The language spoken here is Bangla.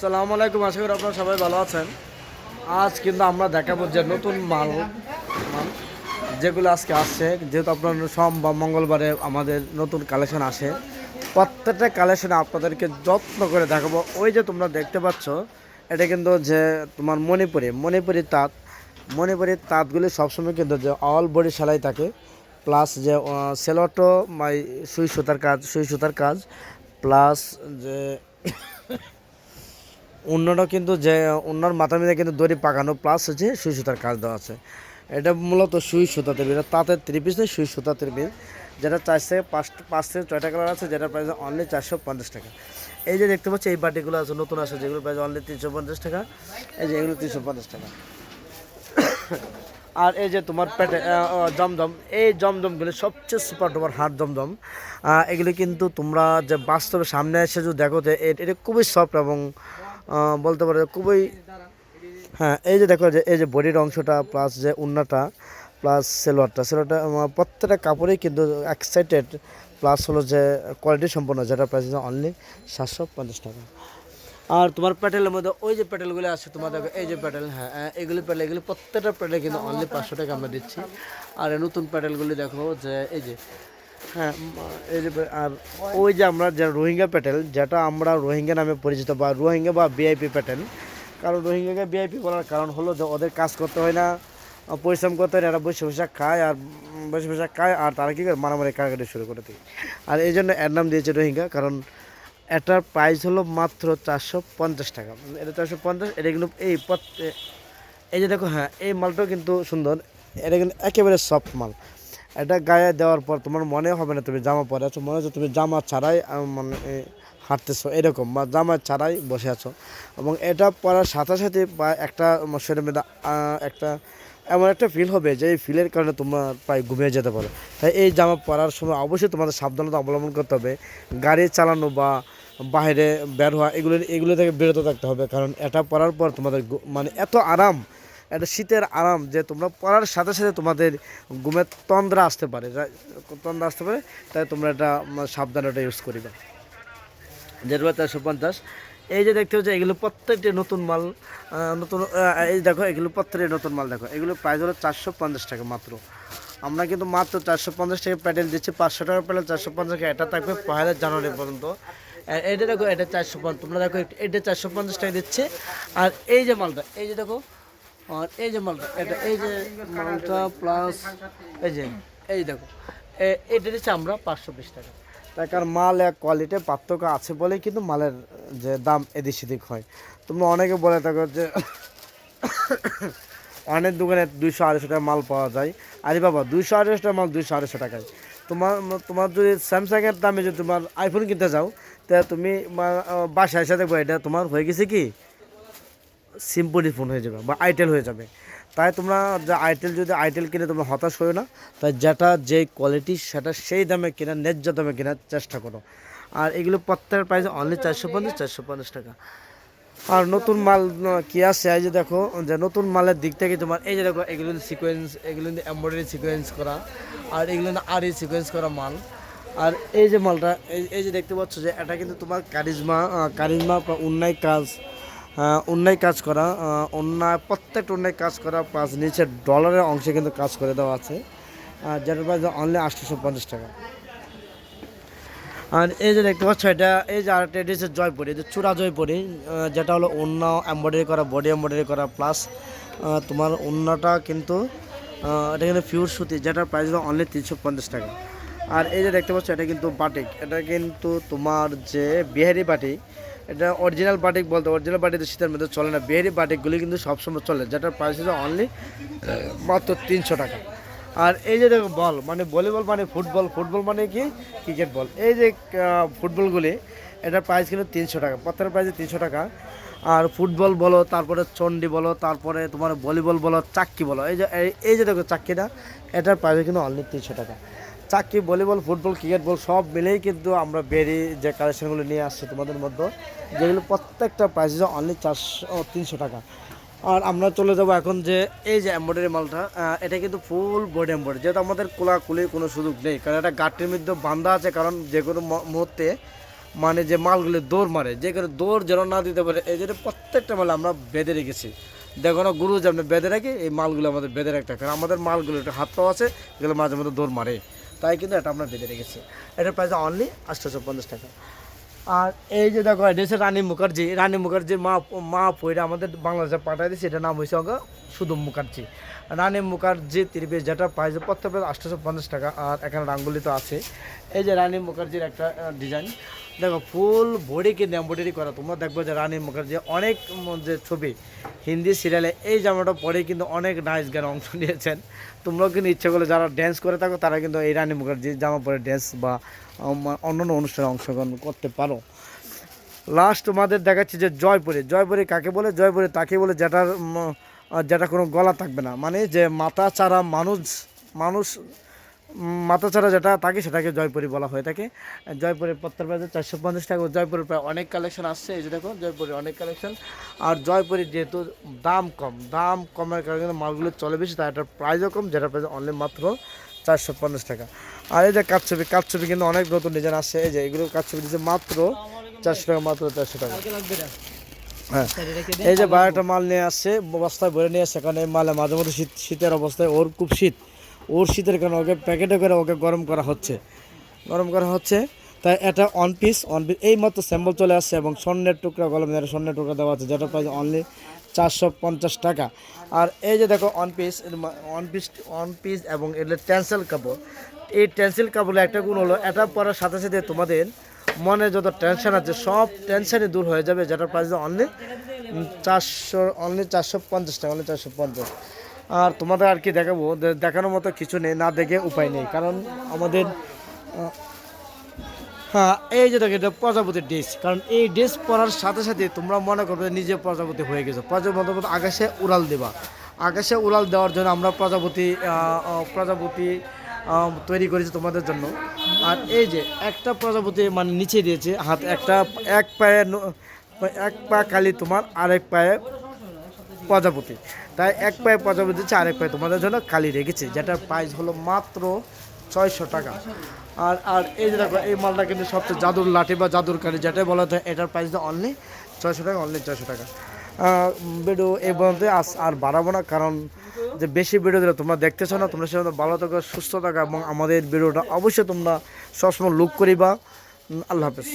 আসসালামু আলাইকুম, আশা করি আপনারা সবাই ভালো আছেন। আজ কিন্তু আমরা দেখাবো যে নতুন মাল যেগুলো আজকে আসছে। যেহেতু আপনার সোম বা মঙ্গলবারে আমাদের নতুন কালেকশন আসে, প্রত্যেকটা কালেকশনে আপনাদেরকে যত্ন করে দেখাবো। ওই যে তোমরা দেখতে পাচ্ছ, এটা কিন্তু যে তোমার মণিপুরি মণিপুরি তাঁত। মণিপুরি তাঁতগুলি সবসময় কিন্তু যে অল বডি সেলাই থাকে। প্লাস যে সেলোটো, মাই, সুই সুতার কাজ, সুই সুতার কাজ প্লাস যে অন্যটা কিন্তু যে, অন্যর মাথা মিলে কিন্তু দড়ি পাকানো প্লাস হচ্ছে সুই সুতার কাজ দেওয়া আছে। এটা মূলত সুই সুতা তৈরি এটা তাঁতের থ্রি পিস নেই সুই সুতা থ্রি পিস যেটা চার থেকে পাঁচ পাঁচ থেকে ছয়টা কালার আছে যেটা প্রাইস অনলি চারশো পঞ্চাশ টাকা। এই যে দেখতে পাচ্ছি, এই বাটিগুলো আছে, নতুন আছে যেগুলো প্রাইস অনলি তিনশো পঞ্চাশ টাকা। এই যে এগুলো তিনশো পঞ্চাশ টাকা। আর এই যে তোমার পেটে জমজম, এই জমজমগুলি সবচেয়ে সুপার ডুপার হার্ড জমজম। এগুলি কিন্তু তোমরা যে বাস্তবে সামনে এসে যদি দেখো এ- এটা খুবই সফট এবং বলতে পারো খুবই হ্যাঁ এই যে দেখো যে, এই যে বডির অংশটা প্লাস যে উন্নাটা প্লাস সেলোয়ারটা সেলোয়ারটা প্রত্যেকটা কাপড়েই কিন্তু এক্সাইটেড প্লাস হলো যে কোয়ালিটি সম্পন্ন, যেটা প্রাইস অনলি সাতশো পঞ্চাশ টাকা। আর তোমার প্যাটেলের মধ্যে ওই যে প্যাটেলগুলো আছে, তোমার দেখো, এই যে প্যাটেল হ্যাঁ এগুলি প্যাটেল এগুলি প্রত্যেকটা প্যাটেল কিন্তু অনলি পাঁচশো টাকা আমরা দিচ্ছি। আর নতুন প্যাটেলগুলি দেখো যে, এই যে হ্যাঁ আর ওই যে আমরা যে রোহিঙ্গা প্যাটেল, যেটা আমরা রোহিঙ্গা নামে পরিচিত বা রোহিঙ্গা বা ভিআইপি প্যাটেল, কারণ রোহিঙ্গাকে ভিআইপি বলার কারণ হলো যে ওদের কাজ করতে হয় না, পরিশ্রম করতে হয় এরা বসে বসে খায় আর বসে বসে খায় আর তারা কী করে? মারামারি কাটাকাটি শুরু করে দেয়। আর এই জন্য এর নাম দিয়েছে রোহিঙ্গা, কারণ এটার প্রাইস হলো মাত্র চারশো পঞ্চাশ টাকা। এটা চারশো পঞ্চাশ, এটা কিন্তু এই এই যে দেখো হ্যাঁ এই মালটাও কিন্তু সুন্দর, এটা কিন্তু একেবারে সফট মাল। এটা গায়ে দেওয়ার পর তোমার মনে হবে না তুমি জামা পরে আছো, মনে হচ্ছে তুমি জামা ছাড়াই মানে হাঁটতেছো, এরকম, বা জামা ছাড়াই বসে আছো। এবং এটা পরার সাথে সাথে বা একটা শরীরের মধ্যে একটা, এমন একটা ফিল হবে যে এই ফিলের কারণে তোমরা প্রায় ঘুমিয়ে যেতে পারো। তাই এই জামা পরার সময় অবশ্যই তোমাদের সাবধানতা অবলম্বন করতে হবে। গাড়ি চালানো বা বাইরে বের হওয়া, এগুলো এগুলো থেকে বিরত থাকতে হবে। কারণ এটা পরার পর তোমাদের মানে এত আরাম একটা শীতের আরাম যে তোমরা পরার সাথে সাথে তোমাদের ঘুমের তন্দ্রা আসতে পারে তন্দ্রা আসতে পারে তাই তোমরা এটা উম, সাবধানে এটা ইউজ করিবা। যেটা চারশো পঞ্চাশ এই যে দেখতে হচ্ছে এগুলো প্রত্যেকটি নতুন মাল নতুন এই দেখো এগুলো প্রত্যেকটি নতুন মাল দেখো এগুলো প্রাইস হলো চারশো পঞ্চাশ টাকা মাত্র। আমরা কিন্তু মাত্র চারশো পঞ্চাশ টাকা প্যাটেল দিচ্ছি পাঁচশো টাকা প্যাটেল চারশো পঞ্চাশ টাকা এটা থাকবে পয়লা জানুয়ারি পর্যন্ত। এটা দেখো এটা চারশো পঞ্চাশ তোমরা দেখো এটা চারশো পঞ্চাশ টাকা দিচ্ছে। আর এই যে মালটা এই যে দেখো আর এই যে মালটা, এটা, এই যে মালটা প্লাস এই যে, এই দেখো এটা দিচ্ছি আমরা পাঁচশো বিশ টাকা। কারণ মাল এক কোয়ালিটির পার্থক্য আছে বলেই কিন্তু মালের যে দাম এদিক সেদিক হয়। তোমরা অনেকে বলে থাকো যে অনেক দোকানে দুইশো আড়াইশো টাকা মাল পাওয়া যায়। আরে বাবা, দুইশো আড়াইশো টাকা মাল দুইশো আড়াইশো টাকায়। তোমার তোমার যদি স্যামসাংয়ের দামে যদি তোমার আইফোন কিনতে যাও, তা তুমি বাসায় দেখব, এটা তোমার হয়ে গেছে কি? সিম্পলি ফোন হয়ে যাবে বা আইটেল হয়ে যাবে। তাই তোমরা যে আইটেল যদি আইটেল কিনে তোমরা হতাশ হয়ে না, তাই যেটা যে কোয়ালিটি সেটা সেই দামে কেনার, ন্যায্য দামে কেনার চেষ্টা করো। আর এগুলো প্রত্যেকের প্রাইস অনলি চারশো পঞ্চাশ চারশো পঞ্চাশ টাকা। আর নতুন মাল কি আছে? এই যে দেখো, যে নতুন মালের দিক থেকে তোমার, এই যে দেখো, এগুলো সিকোয়েন্স এগুলো এমব্রয়ডারি সিকোয়েন্স করা, আর এগুলো আর এই সিকোয়েন্স করা মাল। আর এই যে মালটা, এই যে দেখতে পাচ্ছ যে এটা কিন্তু তোমার কারিজমা কারিজমা উন্নয় কাজ। অন্যায় কাজ করা অন্যায়, প্রত্যেকটা অন্যায় কাজ করা প্লাস নিচের ডলারের অংশে কিন্তু কাজ করে দেওয়া আছে। যেটার প্রাইস অনলি আটশোশো পঞ্চাশ টাকা। আর এই যে দেখতে পাচ্ছ এটা, এই যে আরেকটা এটা হচ্ছে জয়পুরি এটা চূড়া জয়পুরি যেটা হলো অন্য এম্ব্রয়ডারি করা বডি এম্ব্রয়ডারি করা প্লাস তোমার অন্যটা কিন্তু এটা কিন্তু ফিউর সুতি, যেটার প্রাইস হলো অনলি তিনশো পঞ্চাশ টাকা। আর এই যে দেখতে পাচ্ছ এটা কিন্তু বাটিক এটা কিন্তু তোমার যে বিহারি বাটিক এটা অরিজিনাল বাটিক বলতে অরিজিনাল বাটিক শীতের মধ্যে চলে না। বিহারি বাটিকগুলি কিন্তু সবসময় চলে, যেটার প্রাইস হলো অনলি মাত্র তিনশো টাকা। আর এই যে দেখো বল মানে ভলিবল মানে ফুটবল ফুটবল মানে কি? ক্রিকেট বল এই যে ফুটবলগুলি এটার প্রাইস কিন্তু তিনশো টাকা প্রত্যেকটা প্রাইসে তিনশো টাকা। আর ফুটবল বলো, তারপরে চন্ডি বলো, তারপরে তোমার ভলিবল বলো, চাক্কি বলো, এই যে এই যে দেখো চাক্কিটা, এটার প্রাইস কিন্তু অনলি তিনশো টাকা। চাক্কি ভলিবল, ফুটবল, ক্রিকেট, বল সব মিলেই কিন্তু আমরা বেরি যে কালেকশনগুলো নিয়ে আসছি তোমাদের মধ্যে, যেগুলো প্রত্যেকটা প্রাইস অনলি চারশো তিনশো টাকা আর আমরা চলে যাব এখন যে এই যে এম্ব্রয়ডারি মালটা এটা কিন্তু ফুল বডি এম্ব্রয়ডারি যেহেতু আমাদের কোলাকুলির কোনো সুযোগ নেই, কারণ এটা গাঠটির মধ্যে বান্ধা আছে, কারণ যে কোনো মুহূর্তে মানে যে মালগুলো দৌড় মারে, যে করে দৌড় যেন না দিতে পারে, এই জন্য প্রত্যেকটা মাল আমরা বেঁধে রেখেছি দেখো না, গুরু যে যেমন বেঁধে রাখি, এই মালগুলো আমাদের বেঁধে রাখতে। কারণ আমাদের মালগুলো একটা হাত পাওয়া আছে, এগুলো মাঝে মধ্যে দৌড় মারে তাই কিন্তু এটা আমরা বেঁধে রেখেছি। এটার প্রাইস অনলি আটশোশো পঞ্চাশ টাকা। আর এই যে দেখো, এটা হচ্ছে রানী মুখার্জি। রানী মুখার্জির মা মা পইরা আমাদের বাংলাদেশে পাঠাই দিয়েছে। এটার নাম হয়েছে অঙ্ক শুধু মুখার্জি। রানী মুখার্জি ত্রিবেশ যেটা প্রাইস প্রত্যেক আটশোশো পঞ্চাশ টাকা। আর এখানে রাঙ্গুলি তো আছে। এই যে রানী মুখার্জির একটা ডিজাইন দেখো ফুল বডি কিন্তু এম্ব্রয়ডারি করা। তোমরা দেখব যে রানী মুখার্জি অনেক যে ছবি হিন্দি সিরিয়ালে এই জামাটা পরে কিন্তু অনেক নাইস গান অংশ নিয়েছেন। তোমরাও কিন্তু ইচ্ছে করলে যারা ড্যান্স করে থাকো তারা কিন্তু এই রানী মুখার্জির জামা পরে ড্যান্স বা উম, অন্যান্য অনুষ্ঠানে অংশগ্রহণ করতে পারো। লাস্ট তোমাদের দেখাচ্ছি যে জয়পুরে। জয়পুরে কাকে বলে? জয়পুরে তাকে বলে যেটার যেটা কোনো গলা থাকবে না। মানে যে মাথা চারা মানুষ মানুষ মাথা চারা যেটা থাকে সেটাকে জয়পুরি বলা হয়ে থাকে। জয়পুরের পত্তর বাজে চারশো পঞ্চাশ টাকা। জয়পুরের প্রায় অনেক কালেকশন আসছে এই যে দেখো জয়পুরের অনেক কালেকশন আর জয়পুরের যেহেতু দাম কম দাম কমের কারণে কিন্তু মালগুলো চলে বেশি তাই এটার প্রাইসও কম যেটা প্রাইস অনলি মাত্র চারশো পঞ্চাশ টাকা। আর এই যে কাচ্ছবি কাঠছবি কিন্তু অনেক নতুন ডিজাইন আসছে। এই যে এগুলো কাঠছবি দিচ্ছে মাত্র চারশো টাকা মাত্র চারশো টাকা। হ্যাঁ। এই যে বারোটা মাল নিয়ে আসছে বস্তায় ভরে নিয়ে আসছে কারণ এই মালে মাঝে মধ্যে শীত শীতের অবস্থায় ওর খুব শীত। ওর শীতের কারণে ওকে প্যাকেটে করে ওকে গরম করা হচ্ছে। গরম করা হচ্ছে। তাই এটা অন পিস অন পিস এই মাত্র স্যাম্পল চলে আসছে এবং স্বর্ণের টুকরা গলম স্বর্ণের টুকরা দেওয়া আছে, যেটা প্রাইস অনলি চারশো পঞ্চাশ টাকা। আর এই যে দেখো on piece on piece on piece এবং এর টেন্সেল কাপড়, এই টেন্সিল কাপড়ের একটা গুণ হলো, এটা পরার সাথে সাথে তোমাদের মনে যত টেনশন আছে, সব টেনশনই দূর হয়ে যাবে, যেটার প্রাইস অনলি চারশো অনলি চারশো পঞ্চাশ টাকা অনলি চারশো পঞ্চাশ। আর তোমাদের আর কি দেখাবো? দেখানোর মতো কিছু নেই, না দেখে উপায় নেই। কারণ আমাদের হ্যাঁ এই যে দেখো, এটা প্রজাপতির ড্রেস কারণ এই ড্রেস পরার সাথে সাথে তোমরা মনে করবে নিজে প্রজাপতি হয়ে গেছো। প্রজাপতি আকাশে উড়াল দেবা আকাশে উড়াল দেওয়ার জন্য আমরা প্রজাপতি প্রজাপতি তৈরি করেছি তোমাদের জন্য। আর এই যে একটা প্রজাপতি মানে নিচে দিয়েছে হাত, একটা এক পায়ে এক পা কালি তোমার, আরেক পায়ে প্রজাপতি। তাই এক পায়ে প্রজাপতি দিচ্ছে, আরেক পায়ে তোমাদের জন্য কালি রেখেছি যেটার প্রাইস হলো মাত্র ছয়শো টাকা। আর আর এই যে দেখো, এই মালটা কিন্তু সবচেয়ে জাদুর লাঠি বা জাদুর কালি যেটাই বলা হয় এটার প্রাইস অনলি ছয়শো টাকা অনলি ছয়শো টাকা। ভিডিও এই পর্যন্ত আর বাড়াবো না, কারণ যে বেশি ভিডিও দিলে তোমরা দেখতেছো না, তোমরা সেজন্য ভালো থাকো, সুস্থ থাকা, এবং আমাদের ভিডিওটা অবশ্যই তোমরা সবসময় লুক করিবা। আল্লাহ হাফেজ।